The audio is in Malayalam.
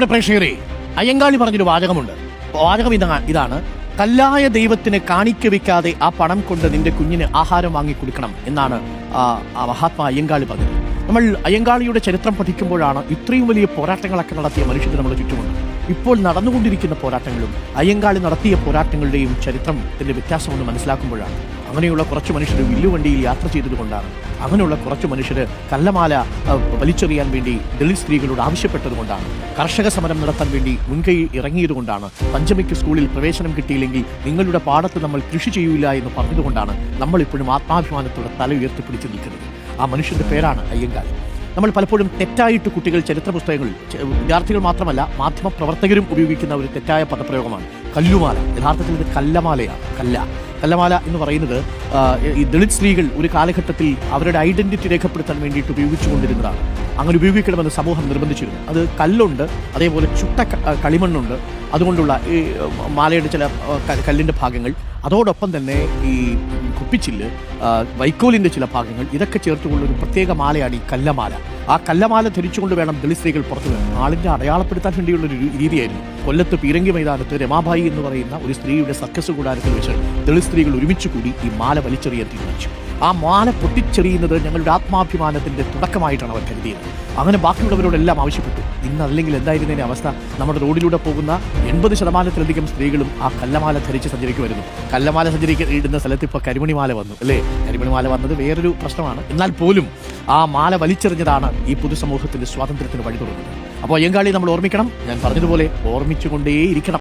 പ്രിയപ്പെട്ട പ്രേക്ഷകരെ അയ്യങ്കാളി പറഞ്ഞൊരു വാചകമുണ്ട്. വാചകം ഇതാ ഇതാണ്. കല്ലായ ദൈവത്തിന് കാണിക്ക വെക്കാതെ ആ പണം കൊണ്ട് നിന്റെ കുഞ്ഞിന് ആഹാരം വാങ്ങി കൊടുക്കണം എന്നാണ് ആ, മഹാത്മാ അയ്യങ്കാളി പറഞ്ഞത്. നമ്മൾ അയ്യങ്കാളിയുടെ ചരിത്രം പഠിക്കുമ്പോഴാണ് ഇത്രയും വലിയ പോരാട്ടങ്ങളൊക്കെ നടത്തിയ മനുഷ്യന് നമ്മുടെ ചുറ്റുമുണ്ട്. ഇപ്പോൾ നടന്നുകൊണ്ടിരിക്കുന്ന പോരാട്ടങ്ങളും അയ്യങ്കാളി നടത്തിയ പോരാട്ടങ്ങളുടെയും ചരിത്രം ചരിത്രത്തിന്റെ വ്യത്യാസമെന്ന് മനസ്സിലാക്കുമ്പോഴാണ്. അങ്ങനെയുള്ള കുറച്ച് മനുഷ്യർ വില്ലുവണ്ടിയിൽ യാത്ര ചെയ്തതുകൊണ്ടാണ്. അങ്ങനെയുള്ള കുറച്ച് മനുഷ്യർ കല്ലമാല വലിച്ചെറിയാൻ വേണ്ടി ദളിത് സ്ത്രീകളോട് ആവശ്യപ്പെട്ടതുകൊണ്ടാണ്. കർഷക സമരം നടത്താൻ വേണ്ടി മുൻകൈ ഇറങ്ങിയതുകൊണ്ടാണ്. പഞ്ചമിക്ക് സ്കൂളിൽ പ്രവേശനം കിട്ടിയില്ലെങ്കിൽ നിങ്ങളുടെ പാടത്ത് നമ്മൾ കൃഷി ചെയ്യൂല എന്ന് പറഞ്ഞതുകൊണ്ടാണ് നമ്മളിപ്പോഴും ആത്മാഭിമാനത്തോടെ തല ഉയർത്തിപ്പിടിച്ച് നിൽക്കുന്നത്. ആ മനുഷ്യന്റെ പേരാണ് അയ്യങ്കാളി. നമ്മൾ പലപ്പോഴും തെറ്റായിട്ട് കുട്ടികൾ ചരിത്ര പുസ്തകങ്ങളിൽ വിദ്യാർത്ഥികൾ മാത്രമല്ല മാധ്യമ പ്രവർത്തകരും ഉപയോഗിക്കുന്ന ഒരു തെറ്റായ പദപ്രയോഗമാണ്. കല്ലുമാല. യഥാർത്ഥത്തിൽ ഇത് കല്ലമാലയാണ് കല്ല. കല്ലമാല എന്ന് പറയുന്നത് ഈ ദളിത് സ്ത്രീകൾ ഒരു കാലഘട്ടത്തിൽ അവരുടെ ഐഡന്റിറ്റി രേഖപ്പെടുത്താൻ വേണ്ടിയിട്ട് ഉപയോഗിച്ചുകൊണ്ടിരുന്നതാണ്. അങ്ങനെ ഉപയോഗിക്കണമെന്ന് സമൂഹം നിർബന്ധിച്ചിരുന്നു. അത് കല്ലുണ്ട് അതേപോലെ ചുട്ട കളിമണ്ണുണ്ട്. അതുകൊണ്ടുള്ള ഈ മാലയുടെ ചില കല്ലിന്റെ ഭാഗങ്ങൾ. അതോടൊപ്പം തന്നെ ഈ കുപ്പിച്ചില്ല് വൈക്കോലിന്റെ ചില ഭാഗങ്ങൾ. ഇതൊക്കെ ചേർത്തുകൊണ്ടുള്ള ഒരു പ്രത്യേക മാലയാണ് ഈ കല്ലമാല. ആ കല്ലമാല ധരിച്ചുകൊണ്ട് വേണം ദളിത് സ്ത്രീകൾ പുറത്തു വരാൻ. ആളിന്റെ അടയാളപ്പെടുത്താൻ വേണ്ടിയുള്ള ഒരു രീതിയായിരുന്നു. കൊല്ലത്ത് പീരങ്കി മൈതാനത്ത് രമാബായി എന്ന് പറയുന്ന ഒരു സ്ത്രീയുടെ സർക്കസ് കൂടാരത്തിൽ വെച്ച് ദളിത് സ്ത്രീകൾ ഒരുമിച്ച് കൂടി ഈ മാല വലിച്ചെറിയാൻ തീരുമാനിച്ചു. ആ മാല പൊട്ടിച്ചെറിയുന്നത് ഞങ്ങളുടെ ആത്മാഭിമാനത്തിന്റെ തുടക്കമായിട്ടാണ് അവർ കരുതിയത്. അങ്ങനെ ബാക്കിയുള്ളവരോടെല്ലാം ആവശ്യപ്പെട്ടു. ഇന്ന് അല്ലെങ്കിൽ എന്തായിരുന്നതിന്റെ അവസ്ഥ? നമ്മുടെ റോഡിലൂടെ പോകുന്ന എൺപത് ശതമാനത്തിലധികം സ്ത്രീകളും ആ കല്ലമാല ധരിച്ച് സഞ്ചരിക്കുമായിരുന്നു കല്ലമാല സഞ്ചരിക്ക ഇടുന്ന സ്ഥലത്ത് ഇപ്പോൾ കരിമണിമാല വന്നു അല്ലേ? കരിമണിമാല വന്നത് വേറൊരു പ്രശ്നമാണ്. എന്നാൽ പോലും ആ മാല വലിച്ചെറിഞ്ഞതാണ് ഈ പൊതുസമൂഹത്തിന്റെ സ്വാതന്ത്ര്യത്തിന് വഴി തുറന്നത് അപ്പോൾ അയ്യങ്കാളി നമ്മൾ ഓർമ്മിക്കണം? ഞാൻ പറഞ്ഞതുപോലെ ഓർമ്മിച്ചുകൊണ്ടേയിരിക്കണം.